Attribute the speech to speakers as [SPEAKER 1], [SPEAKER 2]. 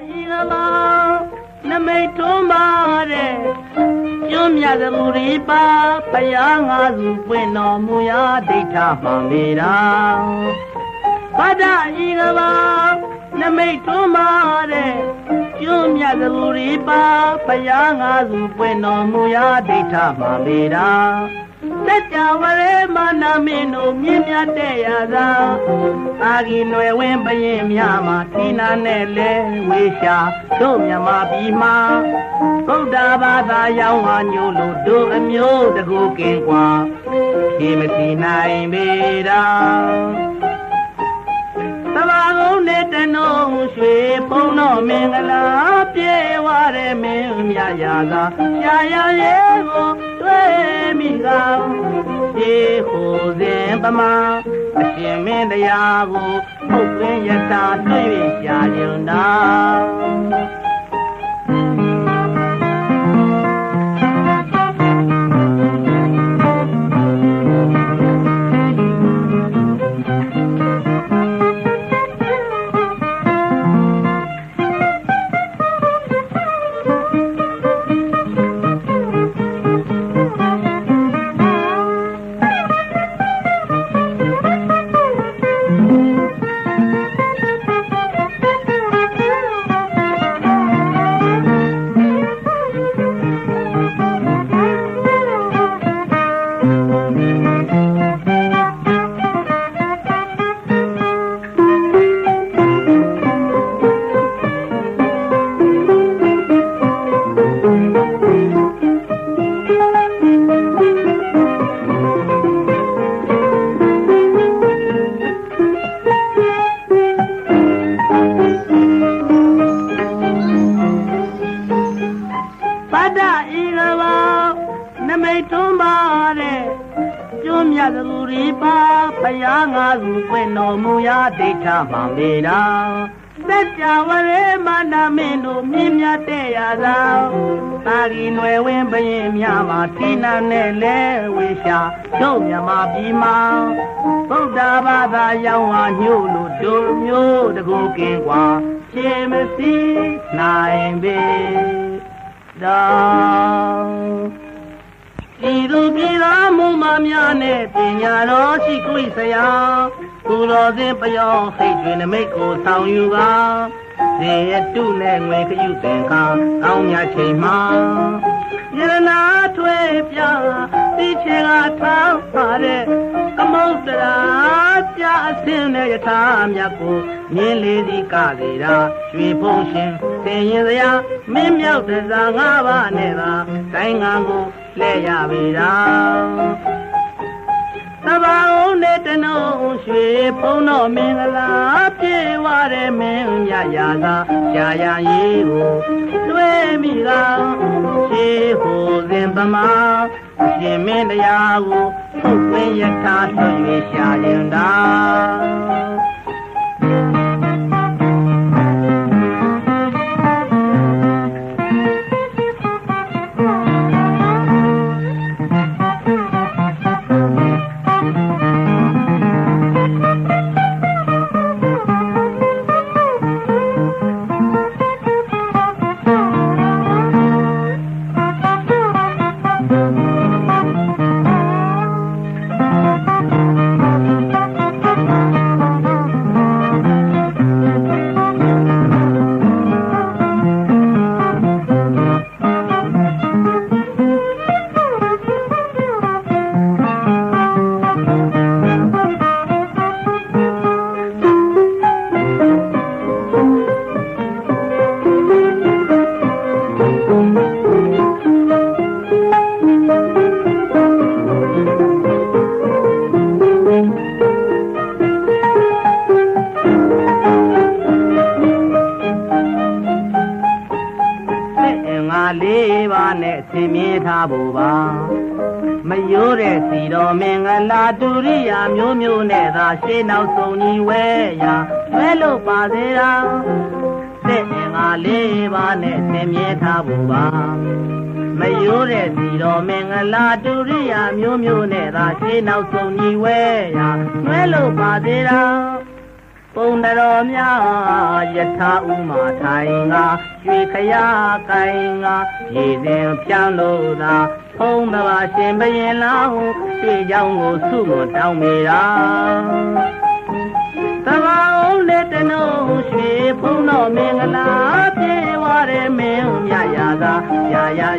[SPEAKER 1] ဤကလာနမိတ်ထုံးပါတဲ့ကျွမ်းမြတ်သမှုရိပါဘုရားငါစုပွင့်တော်မူရာဒိဋ္ဌမှန်ပေတာဗဒ္ဒဤကလာနမိတ်ထုံးပါတဲ့ကျွမ်းမြတ်သမှုရိပါဘုရားငါစုပွင့်တော်မူရာဒိဋ္ဌမှန်ပေတာ စัจ java ရေမနာမင်းတို့မြင့်မြတ်တဲ့ရာသာအာဂီနွယ်ဝင်းဘရင်များမှာသီနာနဲ့လဲဝေရှာတို့မြမပြည်မှာဗုဒ္ဓဘာသာရောက်ဟာညို့လို့တို့အမျိုးတကူကင်ကွာဖြေမစီနိုင်ပေတာသဘာကုန်းနဲ့တနုံရွှေဖုံးတော်မင်္ဂလာပြေဝတဲ့မင်းမြတ်ရာသာရှာရရဲ့ကိုတွေ့ မိကဒီဟိုစဉ်ပမာအရှင်မင်းတရားကိုပုတ်သွင်းယထာတွေ့၍ရှာကြုံတာပ ဤကဘာနမိတ်ထွန်းပါတဲ့ကျွမ်းမြတ်သူရိပါဘုရားငါစုပွင့်တော်မူရာဒိဋ္ဌမှန်ပေတာစัจ java ရေမနာမင်းတို့မြင့်မြတ်တဲ့ရာသာသာဂီနွယ်ဝင်းဘရင်များမှာထိနာနဲ့လဲဝေရှာတို့မြမပြည်မှာဗုဒ္ဓဘာသာရောက်ဟာညို့လို့တို့မျိုးတကူကင်ကွာရှင်းမစီနိုင်ပေ တော်ဤသူပြည်သားမုံမများနဲ့ပညာတော်ရှိကိုယ်ဆရာသူတော်စင်ပယောစိတ်တွင်နမိတ်ကိုဆောင်ယူပါစေရတုနဲ့ငွေခရုသင်္ကာကောင်းမြတ်ချိန်မှာယရနာထွေပြဒီချေကထောက်ပါတဲ့ ကမုတ်တရာပြအစင်းနဲ့ယထာမြတ်ကိုမြင်းလေးစီကလေတာရွှေဖုံးရှင်သင်ရင်စရာမင်းမြောက်တစားငါးပါးနဲ့သာတိုင်းငံကိုလှည့်ရပေတာသဘာဝနဲ့တနုံရွှေဖုံးတော်မင်္ဂလာပြေဝတဲ့မင်းမြတ်ရာသာရှားရရေးကိုတွေ့မိကရှေးဟိုစဉ်ပမာ ရှင်မင်းတရားကိုထုတ်သွင်းယထာဆွ၍ရှားရင်တာသ လေးပါးနဲ့ဆင်မြင်ထားဖို့ပါမရိုးတဲ့စီတော်မင်္ဂလာဒုရိယာမျိုးမျိုးနဲ့သာရှေးနောက်ဆုံးကြီးဝဲရာဝဲလို့ပါသေးတာသက်အင်္ဂါလေးပါးနဲ့ဆင်မြင်ထားဖို့ပါမရိုးတဲ့စီတော်မင်္ဂလာဒုရိယာမျိုးမျိုးနဲ့သာရှေးနောက်ဆုံးကြီးဝဲရာဝဲလို့ပါသေးတာ ပုံတော်များယထာဥမာထိုင်ငါရွှေခရကိုင်ငါရေစဉ်ဖြန်းလို့သာဖုံးမပါရှင်ဘရင်လောင်းရွှေကြောင်းကိုစုမတောင်းမိတာသဘာအောင်လက်တနုံရွှေဖုံးတော်မင်္ဂလာပြေဝရမင်းမြရသာရာရာ